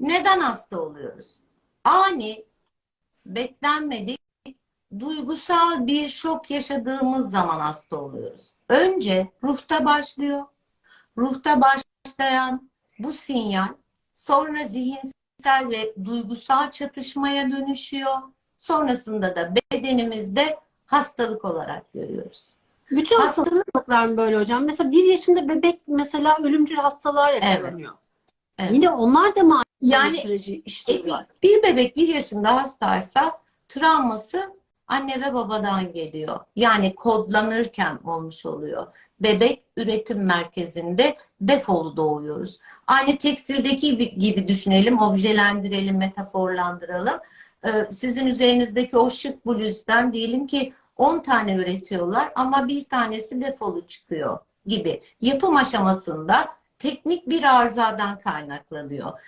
neden hasta oluyoruz? Ani, beklenmedik, duygusal bir şok yaşadığımız zaman hasta oluyoruz. Önce ruhta başlıyor. Ruhta başlayan bu sinyal sonra zihinsel ve duygusal çatışmaya dönüşüyor. Sonrasında da bedenimizde hastalık olarak görüyoruz. Bütün Hastalık- hastalıklar mı böyle hocam? Mesela bir yaşında bebek mesela ölümcül hastalığa yakalanıyor. Evet. Yine onlar da mı Yani süreci işliyorlar? bir bebek bir yaşında hastaysa travması anne ve babadan geliyor. Yani kodlanırken olmuş oluyor. Bebek üretim merkezinde defolu doğuyoruz. Aynı tekstildeki gibi, gibi düşünelim, objelendirelim, metaforlandıralım. Ee, sizin üzerinizdeki o şık bluzdan diyelim ki 10 tane üretiyorlar ama bir tanesi defolu çıkıyor gibi. Yapım aşamasında teknik bir arızadan kaynaklanıyor.